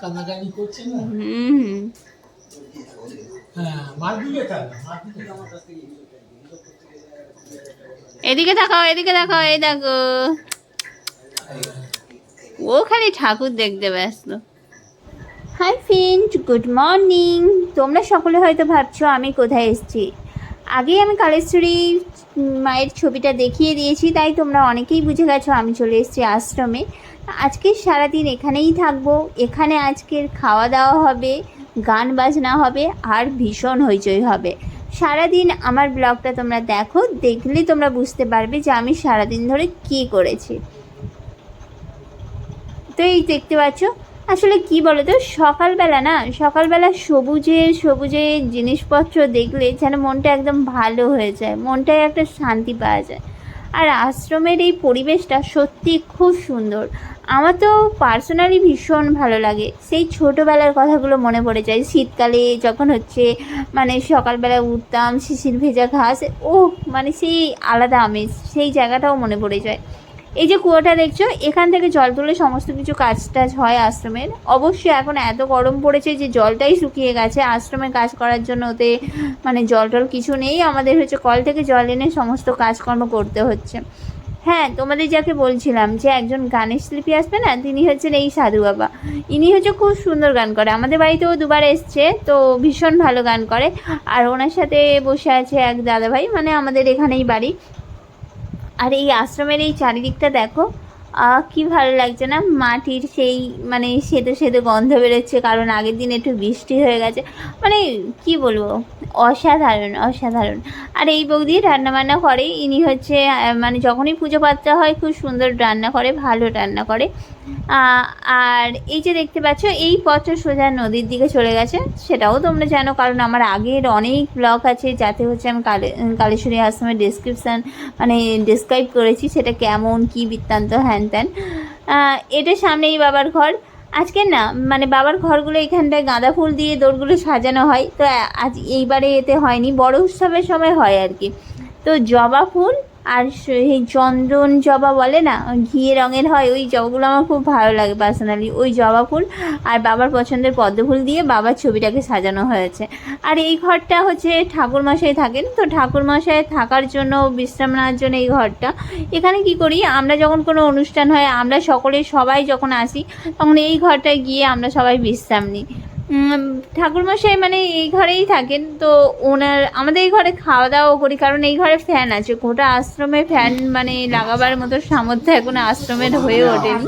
কান্নাকানি করছে না? হুম হ্যাঁ থাকে এদিকে দেখাও এদিকে দেখাও এই দেখো। ও খালি ঠাকুর দেখতে ব্যস্ত। হাই ফ্রেন্ড গুড মর্নিং তোমরা সকলে হয়তো ভাবছ আমি কোথায় এসেছি। আগেই আমি কালেশ্বরী মায়ের ছবিটা দেখিয়ে দিয়েছি, তাই তোমরা অনেকেই বুঝে গেছো আমি চলে এসেছি আশ্রমে। আজকে সারাদিন এখানেই থাকব, এখানে আজকের খাওয়া দাওয়া হবে গান বাজনা হবে, আর ভীষণ হইচই হবে। সারাদিন আমার ব্লগটা তোমরা দেখো, দেখলে তোমরা বুঝতে পারবে যে আমি সারাদিন ধরে কী করেছি। তো এই দেখতে পাচ্ছ আসলে কি বলো তো সকালবেলা না, সকালবেলা সবুজের সবুজের জিনিসপত্র দেখলে যেন মনটা একদম ভালো হয়ে যায়, মনটায় একটা শান্তি পাওয়া যায়। আর আশ্রমের এই পরিবেশটা সত্যি খুব সুন্দর। আমার তো পার্সোনালি ভীষণ ভালো লাগে। সেই ছোটোবেলার কথাগুলো মনে পড়ে যায়। শীতকালে যখন হচ্ছে মানে সকালবেলা উঠতাম, শিশির ভেজা ঘাস ও মানে সেই আলাদা আমেজ, সেই জায়গাটাও মনে পড়ে যায়। এই যে কুয়োটা দেখছ, এখান থেকে জল তুলে সমস্ত কিছু কাজ টাজ হয় আশ্রমের। অবশ্যই এখন এত গরম পড়েছে যে জলটাই শুকিয়ে গেছে। আশ্রমে কাজ করার জন্য ওতে মানে জল টল কিছু নেই। আমাদের হচ্ছে কল থেকে জল এনে সমস্ত কাজকর্ম করতে হচ্ছে। হ্যাঁ তোমাদের যাকে বলছিলাম যে একজন গানের শিল্পী আসবে না, তিনি হচ্ছেন এই সাধু বাবা। ইনি হচ্ছে খুব সুন্দর গান করে। আমাদের বাড়িতেও দুবার এসছে, তো ভীষণ ভালো গান করে। আর ওনার সাথে বসে আছে এক দাদাভাই মানে আমাদের এখানেই বাড়ি। আর এই আশ্রমের এই চারিদিকটা দেখো কি ভালো লাগছে না? মাটির সেই মানে সেদে সেদে গন্ধ বেরোচ্ছে, কারণ আগের দিন একটু বৃষ্টি হয়ে গেছে। মানে কি বলব? অসাধারণ অসাধারণ। আর এই বৌদি রান্নাবান্না করে, ইনি হচ্ছে মানে যখনই পুজো পাত্রা হয়, খুব সুন্দর রান্না করে, ভালো রান্না করে। আর এই যে দেখতে পাচ্ছ, এই পথটা সোজা নদীর দিকে চলে গেছে। সেটাও তোমরা জানো, কারণ আমার আগের অনেক ব্লগ আছে যাতে হচ্ছে আমি কালে, কালেশ্বরী আশ্রমের ডিসক্রিপশান মানে ডিসক্রাইব করেছি, সেটা কেমন, কি বৃত্তান্ত, হ্যান ত্যান। এটা সামনেই বাবার ঘর। আজকে না মানে বাবার ঘরগুলো এখানটায় গাঁদা ফুল দিয়ে দৌড়গুলো সাজানো হয়, তো আজ এইবারে এতে হয়নি, বড় উৎসবের সময় হয় আর কি। তো জবা ফুল আর সেই চন্দন জবা বলে না, ঘিয়ে রঙের হয়, ওই জবাগুলো আমার খুব ভালো লাগে পার্সোনালি ওই জবা ফুল আর বাবার পছন্দের পদ্ম ফুল দিয়ে বাবার ছবিটাকে সাজানো হয়েছে। আর এই ঘরটা হচ্ছে ঠাকুরমশাই থাকেন, তো ঠাকুরমশাই থাকার জন্য, বিশ্রাম নেওয়ার জন্য এই ঘরটা। এখানে কি করি, আমরা যখন কোনো অনুষ্ঠান হয়, আমরা সকলে সবাই যখন আসি, তখন এই ঘরটায় গিয়ে আমরা সবাই বিশ্রাম নিই। ঠাকুরমশাই মানে এই ঘরেই থাকেন তো ওনার আমাদের এই ঘরে খাওয়া দাওয়াও করি কারণ এই ঘরে ফ্যান আছে। গোটা আশ্রমে ফ্যান মানে লাগাবার মতো সামর্থ্য এখন আশ্রমের হয়ে ওঠেনি।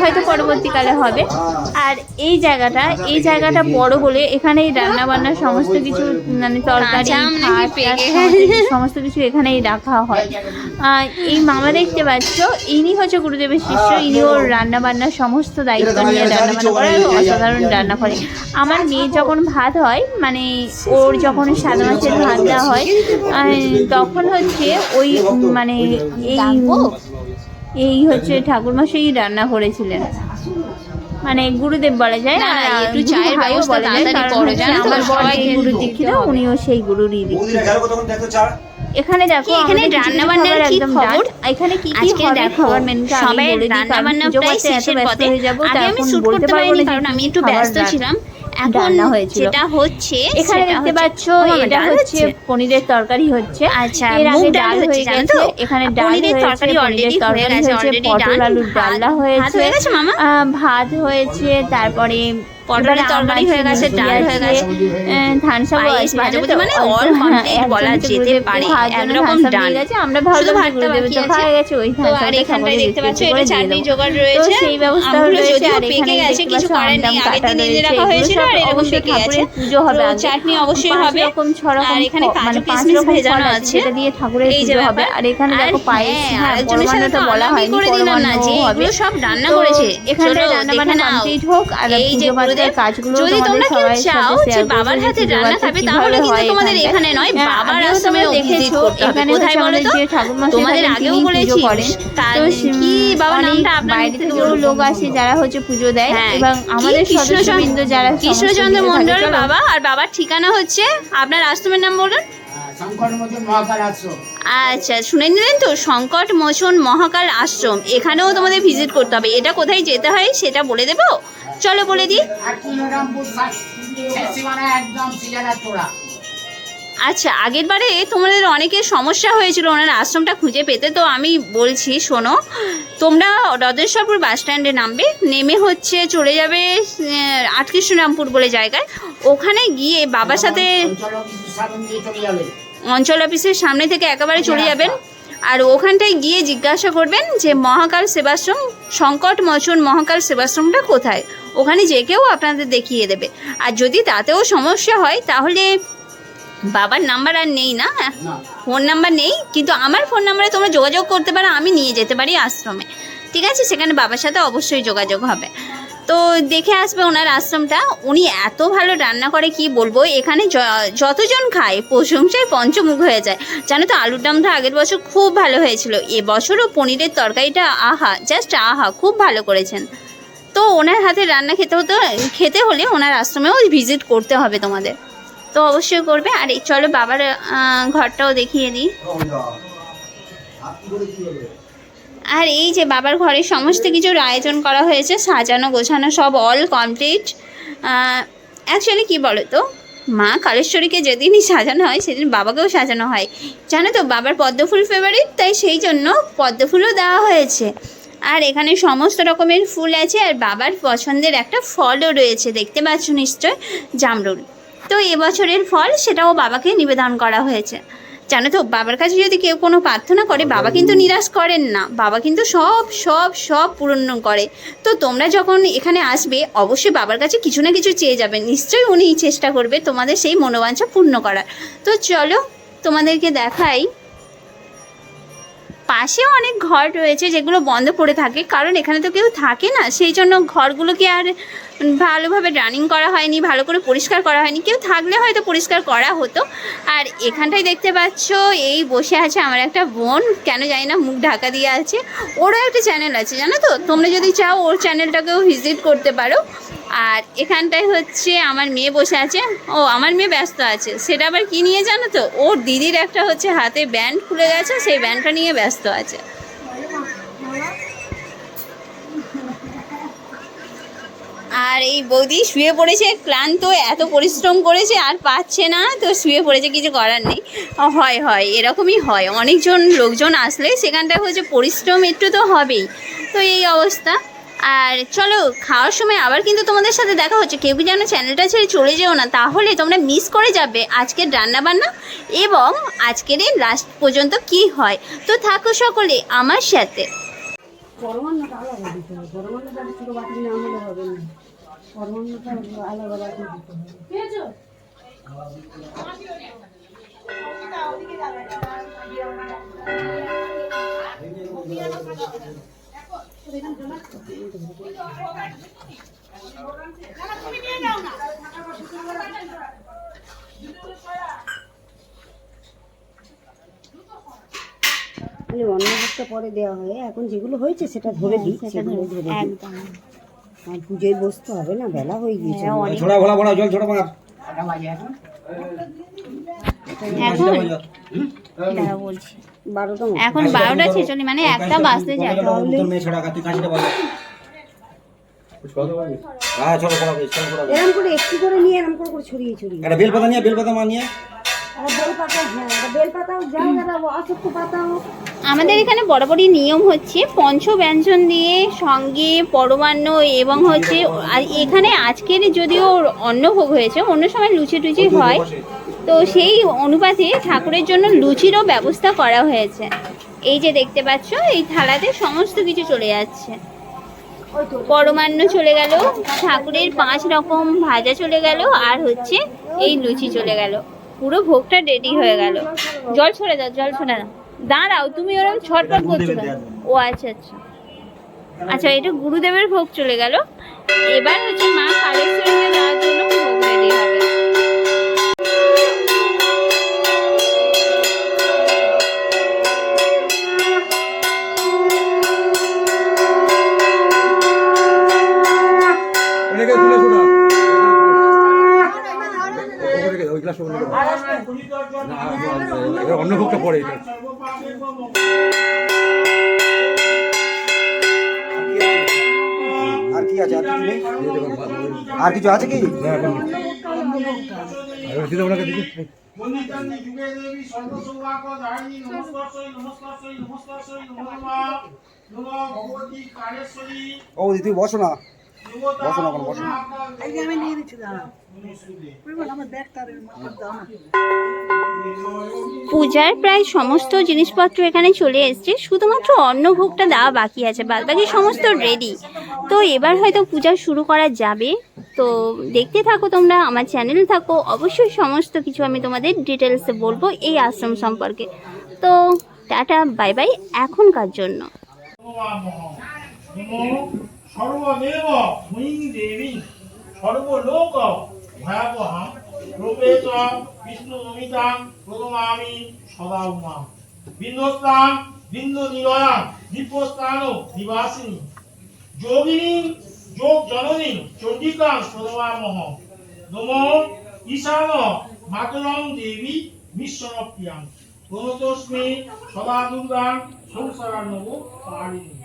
হয়তো পরবর্তীকালে হবে। আর এই জায়গাটা এই জায়গাটা বড় বলে এখানেই রান্না বান্না সমস্ত কিছু মানে তরকারি সমস্ত কিছু- এখানেই রাখা হয়। এই মামা দেখতে পাচ্ছ ইনি হচ্ছে গুরুদেবের শিষ্য ইনি ওর রান্না বান্নার সমস্ত দায়িত্ব নিয়ে রান্না বান্না করে অসাধারণ রান্না করে। আমার মেয়ে যখন ভাত হয় মানে ওর যখন সাদা মাছের ভাত দেওয়া হয় তখন হচ্ছে ওই মানে এই এই হচ্ছে ঠাকুরমশাই রান্না করেছিলেন। মানে গুরুদেব বলা যায় না, একটু চায়ের ভাইও ব্যবস্থা বলা যায়, তাড়াতাড়ি কারণ করো, জানো তো, যে গুরু দীক্ষিত উনিও সেই গুরুরই দীক্ষিত। এখানে দেখো এখানে রান্নাবান্নার খাবার কি খবর? এখানে কি কি হবে দেখো খাবার মেনুটা আমি সবাই রান্না বান্না প্রায় শেষের পথে হয়ে আগে আমি শুট করতে পারিনি কারণ আমি একটু ব্যস্ত ছিলাম এখন যেটা হচ্ছে এখানে দেখতে পাচ্ছ এটা হচ্ছে পনিরের তরকারি হচ্ছে আচ্ছা, এর আগে মুগ ডাল ডাল হচ্ছে, হয়ে গেছে? এখানে ডাল তরকারি already হয়ে তরকারি গেছে, পটল done। আলুর ভাত- হয়েছে হয়ে ভাত হয়েছে তারপরে পটলের তরকারি হয়ে গেছে, লুচি ডাল হয়ে গেছে। ধান পায়েস, আছে, ভাজাভুজি মানে হ্যাঁ, complete একজন বলা যেতে পারে। একরকম। গেছে। আমরা শুধু যে ভাতটা বাকি আছে। গেছে ওই ধান আর এখানটায় দেখতে পাচ্ছ এটা চাটনি জোগাড় রয়েছে সেই ব্যবস্থা রয়েছে যদিও আর পেকে গেছে কিছু করার নেই কাটা দিন এনে রাখা হয়েছিল আর এরকম পেকে গেছে পুজো হবে চাটনি অবশ্যই হবে রকম ছ রকম আর এখানে কাজু মানে পাঁচ কিশমিশ রকম ভেজানো আছে যেটা দিয়ে ঠাকুরের এই যে পুজো হবে ব্যাপার আর এখানে দেখো পায়েস হ্যাঁ, হ্যাঁ আরেকজনের সাথে তো বলা হয়নি করে দিলাম না যে এগুলো সব রান্না করেছে চলো রান্না বান্না কমপ্লিট হোক আর এই যে কাজগুলো যদি তোমরা কেউ চাও যে বাবার হাতে রান্না খাবে তাহলে কিন্তু তোমাদের এখানে? নয় হ্যাঁ, বাবার আশ্রমে ভিজিট দেখেছ, করতে হবে। এখানে কোথায় বলো তো তোমাদের আগেও বলেছি তার কি অনেক নামটা আপনার বাইরে থেকেও লোক আসে যারা হচ্ছে পুজো দেয় হ্যাঁ, এবং আমাদের কৃষ্ণচন্দ্র- যারা কৃষ্ণচন্দ্র মন্ডল বাবা আর বাবার ঠিকানা হচ্ছে আপনার আশ্রমের নাম বলুন। আচ্ছা শুনে নিলেন তো সংকট মোচন মহাকাল আশ্রম এখানেও তোমাদের ভিজিট করতে হবে। এটা কোথায় যেতে হয় সেটা বলে দেবো? চলো বলে দিই। চোড়া আচ্ছা আগের বারে তোমাদের অনেকের সমস্যা হয়েছিল ওনার আশ্রমটা খুঁজে পেতে তো আমি বলছি শোনো তোমরা রদেশ্বরপুর বাস স্ট্যান্ডে নামবে নেমে হচ্ছে চলে যাবে আটকৃষ্ণরামপুর বলে জায়গায়। ওখানে গিয়ে বাবার সাথে অঞ্চল অফিসের সামনে থেকে একেবারে চলে যাবেন। আর ওখানটায় গিয়ে জিজ্ঞাসা করবেন যে মহাকাল সেবাশ্রম সংকট মোচন মহাকাল সেবাশ্রমটা কোথায়? ওখানে যে কেউ আপনাদের দেখিয়ে দেবে। আর যদি তাতেও সমস্যা হয় তাহলে বাবার নাম্বার আর নেই না? না। ফোন নাম্বার নেই? কিন্তু আমার ফোন নাম্বারে তোমরা যোগাযোগ করতে পারো আমি নিয়ে যেতে পারি আশ্রমে। ঠিক আছে? সেখানে বাবার সাথে অবশ্যই যোগাযোগ হবে। তো দেখে আসবে ওনার আশ্রমটা। উনি এত ভালো রান্না করে, কি বলব? এখানে যতজন খায়, প্রশংসায় পঞ্চমুখ হয়ে যায়। জানো তো, আলুর দামটা আগের বছর খুব ভালো হয়েছিল। এবছরও পনিরের তরকারিটা আহা জাস্ট আহা, খুব ভালো করেছেন। তো ওনার হাতে রান্না খেতে হতো, খেতে হলে ওনার আশ্রমেও ভিজিট করতে হবে তোমাদের। তো অবশ্যই করবে। আর চলো বাবার ঘরটাও দেখিয়ে দিই। আর এই যে বাবার ঘরে সমস্ত কিছুর আয়োজন করা হয়েছে, সাজানো, গোছানো, সব অল কমপ্লিট অ্যাকচুয়ালি কি বলো তো মা কালেশ্বরীকে যেদিনই সাজানো হয়, সেদিন বাবাকেও সাজানো হয়। জানো তো, বাবার পদ্মফুল ফেভারিট তাই সেই জন্য পদ্মফুলও দেওয়া হয়েছে। আর এখানে সমস্ত রকমের ফুল আছে, আর বাবার পছন্দের একটা ফলও রয়েছে। দেখতে পাচ্ছ নিশ্চয়, জামরুল। তো এবছরের ফল, সেটাও বাবাকে নিবেদন করা হয়েছে। জানো তো, বাবার কাছে যদি কেউ কোনো প্রার্থনা করে, বাবা কিন্তু নিরাশ করেন না। বাবা কিন্তু সব সব সব পূরণ করে। তো তোমরা যখন এখানে আসবে, অবশ্যই বাবার কাছে কিছু না কিছু চেয়ে যাবে। নিশ্চয়ই উনি চেষ্টা করবে তোমাদের সেই মনোবাঞ্ছা পূর্ণ করার। তো চলো, তোমাদেরকে দেখাই। পাশেও অনেক ঘর রয়েছে যেগুলো বন্ধ পড়ে থাকে, কারণ এখানে তো কেউ থাকে না। সেই জন্য ঘরগুলোকে আর ভালোভাবে রানিং করা হয়নি, ভালো করে পরিষ্কার করা হয়নি। কেউ থাকলে হয়তো পরিষ্কার করা হতো। আর এখানটায় দেখতে পাচ্ছ, এই বসে আছে আমার একটা বোন, কেন জানি না, মুখ ঢাকা দিয়ে আছে। ওরও একটা চ্যানেল আছে, জানো তো? তোমরা যদি চাও, ওর চ্যানেলটাকেও ভিজিট করতে পারো। আর এখানটায় হচ্ছে আমার মেয়ে বসে আছে। ও, আমার মেয়ে ব্যস্ত আছে। সেটা আবার কি নিয়ে জানো তো? ওর দিদির একটা হচ্ছে হাতে ব্যান্ড খুলে গেছে, সেই ব্যান্ডটা নিয়ে ব্যস্ত আছে। আর এই বৌদি শুয়ে পড়েছে, ক্লান্ত এত পরিশ্রম করেছে আর পাচ্ছে না, তো শুয়ে পড়েছে, কিছু করার নেই। হয় হয়, এরকমই হয়। অনেকজন লোকজন আসলে সেখানটায় হচ্ছে পরিশ্রম একটু তো হবেই। তো এই অবস্থা। আর চলো, খাওয়ার সময় আবার কিন্তু তোমাদের সাথে দেখা হচ্ছে। কেউ যেন চ্যানেলটা ছেড়ে চলে যেও না, তাহলে তোমরা মিস করে যাবে আজকের রান্নাবান্না এবং আজকের এই লাস্ট পর্যন্ত কি হয়। তো থাকো সকলে আমার সাথে। ছোটো হবে না। আলাদা দিতে হবে মানে পরে দেওয়া হয়। এখন যেগুলো হয়েছে সেটা ধরে দিই সেগুলো ধরে দিই। পুজোয় বসতে হবে না বেলা হয়ে গিয়েছে হ্যাঁ, ছোড়া ভোলা ভরা জল ছোড়া মার। এখন? বলছি। বারোটা বারোটা ছেচল্লিশ মানে একটা বাজতে যায় হ্যাঁ এরম করে একটু করে নিয়ে এরম করে করে ছড়িয়ে ছড়িয়ে। একটা বেলপাতা নিয়ে বেলপাতা মা নিয়ে। আমাদের এখানে বরাবরই নিয়ম হচ্ছে পঞ্চ ব্যঞ্জন দিয়ে সঙ্গে পরমান্ন এবং হচ্ছে এখানে আজকের যদিও অন্নভোগ হয়েছে অন্য সময় লুচি টুচি হয়। তো সেই অনুপাতে ঠাকুরের জন্য লুচিরও ব্যবস্থা করা হয়েছে। এই যে দেখতে পাচ্ছ এই থালাতে সমস্ত কিছু চলে যাচ্ছে। পরমান্ন চলে গেল ঠাকুরের পাঁচ রকম ভাজা চলে গেল আর হচ্ছে এই লুচি চলে গেল। পুরো ভোগটা রেডি হয়ে গেল। জল ছড়ে দাও জল ছড়ে দাও। দাঁড়াও তুমি ওরকম ছটফট করছ? ও আচ্ছা আচ্ছা। আচ্ছা এটা গুরুদেবের ভোগ চলে গেল। এবার হচ্ছে মা কালেশ্বরীকে দেওয়ার জন্য ভোগ রেডি হবে। অন্নভোগটা পড়ে এটা আর কি আছে? আর কিছু আছে কি? দিদি ওনাকে দিদি এই, যুগে দেবী সর্বসৌভাগ্য ধারিণী নমস্কারশ্বরী নমস্কারশ্বরী নমস্কারশ্বরী নমো নমঃ নমো ভগবতী কালেশ্বরী ও দিদি তুমি বসো না। দেবতা বসো না, কোনো বসো। আমি নিয়ে নিচ্ছি দাঁড়া পূজার প্রায় সমস্ত জিনিসপত্র এখানে চলে এসছে শুধুমাত্র অন্নভোগটা দেওয়া বাকি আছে বাদ বাকি সমস্ত রেডি তো এবার হয়তো পূজা শুরু করা যাবে। তো দেখতে থাকো তোমরা আমার চ্যানেল থাকো। অবশ্যই সমস্ত কিছু আমি তোমাদের ডিটেলসে বলব এই আশ্রম সম্পর্কে। তো টাটা বাই বাই এখনকার জন্য। সর্বদেব সর্বলোক বিষ্ণু নমিতাং প্রদমামি সদা নিলয়াং দীপস্থান নিবাসিনী। যোগিনী যোগ জননী চণ্ডিকাং প্রদমামহ নমো ঈশান মাতরং দেবী মিশ্রণ প্রিয়াং প্রণতস্মি সদা পারিণী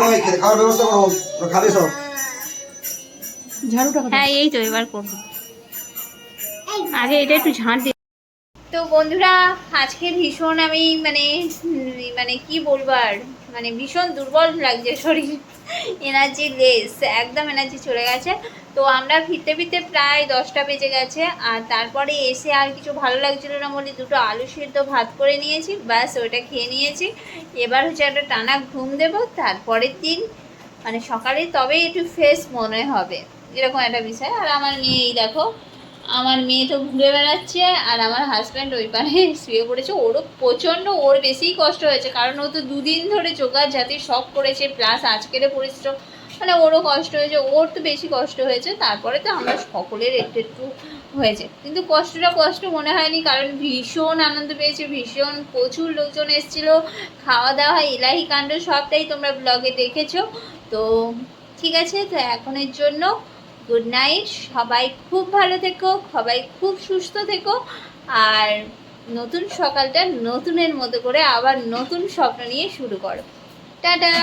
ভাই খেতে খাওয়ার ব্যবস্থা করো খাবে সব। হ্যাঁ তো বন্ধুরা আজকে ভীষণ আমি মানে মানে কি বলব আর? মানে ভীষণ দুর্বল লাগছে শরীর এনার্জি লেস একদম এনার্জি চলে গেছে। তো আমরা ফিরতে ফিরতে প্রায় দশটা বেজে গেছে, আর তারপরে এসে আর কিছু ভালো লাগছিল না বলে দুটো আলু সিদ্ধ ভাত করে নিয়েছি, ব্যাস ওটা খেয়ে নিয়েছি। এবার হচ্ছে একটা টানা ঘুম দেবো, তারপরের দিন মানে সকালে তবেই একটু ফ্রেশ মনে হবে। এরকম একটা বিষয়। আর আমার মেয়ে, এই দেখো, আমার মেয়ে তো ঘুরে বেড়াচ্ছে, আর আমার হাজব্যান্ড ওই পারে শুয়ে পড়েছে। ওরও প্রচণ্ড, ওর বেশিই কষ্ট হয়েছে, কারণ ও তো দুদিন ধরে জোগাড় জাতির শখ করেছে প্লাস আজকের পরিশ্রম। মানে ওরও কষ্ট হয়েছে, ওর তো বেশি কষ্ট হয়েছে, তারপরে তো আমরা সকলের একটু একটু হয়েছে। কিন্তু কষ্টটা কষ্ট মনে হয়নি, কারণ ভীষণ আনন্দ পেয়েছে, ভীষণ প্রচুর লোকজন এসেছিল, খাওয়া দাওয়া, এলাহি কাণ্ড, সবটাই তোমরা ব্লগে দেখেছ। তো ঠিক আছে, তো এখনের জন্য গুড নাইট। সবাই খুব ভালো থেকো, সবাই খুব সুস্থ থেকো। আর নতুন সকালটা নতুনের মতো করে আবার নতুন স্বপ্ন নিয়ে শুরু করো। টাটা!